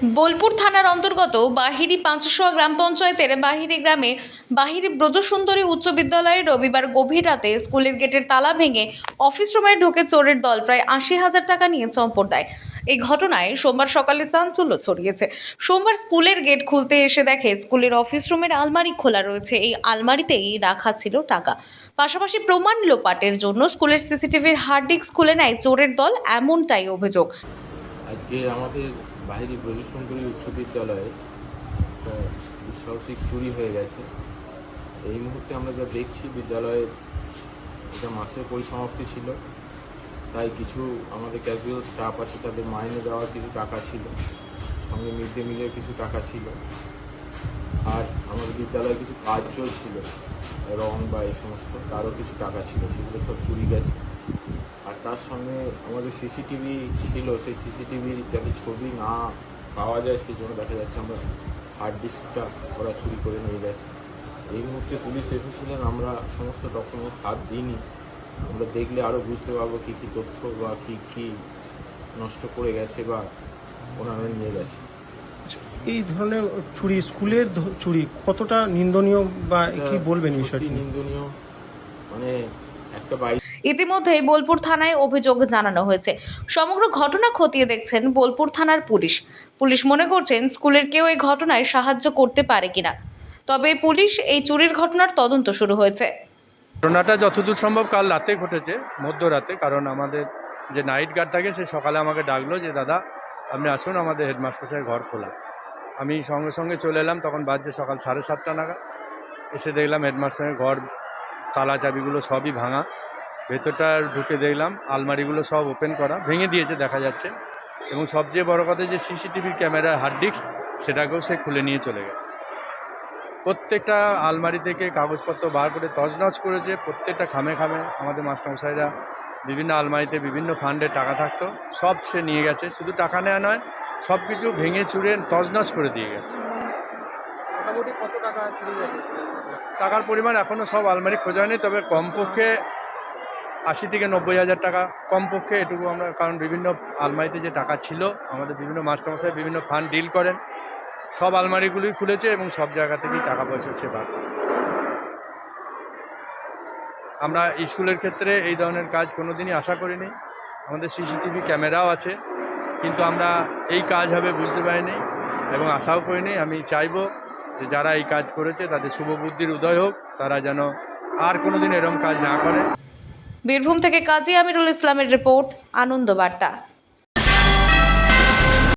বোলপুর থানার অন্তর্গত বাহিরি পাঁচশোয়া গ্রাম পঞ্চায়েতের বাহিরি গ্রামে বাহিরি ব্রজসুন্দরী উচ্চ বিদ্যালয়ে রবিবার গভীর রাতে স্কুলের গেটের তালা ভেঙে অফিস রুমে ঢুকে চোরের দল প্রায় আশি হাজার টাকা নিয়ে চম্পট দেয়। এই ঘটনায় সোমবার সকালে চাঞ্চল্য ছড়িয়েছে। সোমবার স্কুলের গেট খুলতে এসে দেখে স্কুলের অফিস রুমের আলমারি খোলা রয়েছে। এই আলমারিতেই রাখা ছিল টাকা। পাশাপাশি প্রমাণ লোপাটের জন্য স্কুলের সিসিটিভির হার্ড ডিস্ক খুলে নেয় চোরের দল, এমনটাই অভিযোগ। আজকে আমাদের বাহিরি ব্রজসুন্দরী উচ্চ বিদ্যালয়ে দুঃসাহসিক চুরি হয়ে গেছে। এই মুহূর্তে আমরা যা দেখছি, বিদ্যালয়ে এটা মাসের পরিসমাপ্তি ছিল। তাই কিছু আমাদের ক্যাজুয়াল স্টাফ আছে, তাদের মাইনে দেওয়ার কিছু টাকা ছিল। সঙ্গে মিড ডে মিলের কিছু টাকা ছিল। আর আমাদের বিদ্যালয়ে কিছু কাজ চলছিল, রং বা এই সমস্ত, তারও কিছু টাকা ছিল। সেগুলো সব চুরি গেছে। আর তার সঙ্গে আমাদের সিসিটিভি ছিল সেই সিসিটিভির যাতে ছবি না পাওয়া যায় সেই জন্য দেখা যাচ্ছে আমরা হার্ড ডিস্কটা ওরা চুরি করে নিয়ে গেছে। এই মুহূর্তে পুলিশ এসেছিলেন আমরা সমস্ত ডকুমেন্টস হাত দিইনি। আমরা দেখলে আরও বুঝতে পারব কী কী তথ্য বা কী কী নষ্ট করে গেছে বা ওনারা নিয়ে গেছে। এই ধরনের চুরি স্কুলের চুরি কতটা নিন্দনীয় বা কি বলবেন বিষয়টি? নিন্দনীয়। মানে একটা বাইক ইতিমধ্যেই বোলপুর থানায় অভিযোগ জানানো হয়েছে। সমগ্র ঘটনা খতিয়ে দেখছেন বোলপুর থানার পুলিশ। পুলিশ মনে করছেন স্কুলের কেউ এই ঘটনায় সাহায্য করতে পারে কিনা। তবে পুলিশ এই চুরির ঘটনার তদন্ত শুরু হয়েছে। ঘটনাটা যতদূর সম্ভব কাল রাতে ঘটেছে, মধ্যরাতে, কারণ আমাদের যে নাইট গার্ড থাকে, সে সকালে আমাকে ডাকলো যে, দাদা, আপনি আসুন, আমাদের হেডমাস্টারের ঘর খোলা। আমি সঙ্গে সঙ্গে চলে এলাম, তখন বাজছে সকাল সাড়ে সাতটা নাগাদ। এসে দেখলাম হেডমাস্টারের ঘর, তালা, চাবিগুলো সবই ভাঙা। ভেতরটা ঢুকে দেখলাম আলমারিগুলো সব ওপেন করা ভেঙে দিয়েছে দেখা যাচ্ছে। এবং সবচেয়ে বড় কথা যে সিসিটিভি ক্যামেরার হার্ড ডিস্ক সেটাকেও সে খুলে নিয়ে চলে গেছে। প্রত্যেকটা আলমারি থেকে কাগজপত্র বার করে তছনছ করেছে প্রত্যেকটা খামে খামে আমাদের মাস্টারমশাইরা বিভিন্ন আলমারিতে বিভিন্ন ফান্ডে টাকা থাকতো সব সে নিয়ে গেছে। শুধু টাকা নেওয়া নয় সব কিছু ভেঙে চুরে তছনছ করে দিয়ে গেছে। মোটামুটি কত টাকা গেছে টাকার পরিমাণ এখনও সব আলমারি খোঁজা হয়নি তবে কমপক্ষে আশি থেকে নব্বই হাজার টাকা কমপক্ষে এটুকু আমরা, কারণ বিভিন্ন আলমারিতে যে টাকা ছিল, আমাদের বিভিন্ন মাস্টারমশাই বিভিন্ন ফান্ড ডিল করেন, সব আলমারিগুলোই খুলেছে এবং সব জায়গা থেকেই টাকা পয়সা সে আমরা স্কুলের ক্ষেত্রে এই ধরনের কাজ কোনোদিনই আশা করিনি। আমাদের সিসিটিভি ক্যামেরাও আছে, কিন্তু আমরা এই কাজ হবে বুঝতে পারিনি এবং আশাও করিনি। আমি চাইব যে যারা এই কাজ করেছে, তাদের শুভ বুদ্ধির উদয় হোক, তারা যেন আর কোনোদিন এরকম কাজ না করে। বীরভূম থেকে কাজী আমিরুল ইসলামের রিপোর্ট আনন্দ বার্তা।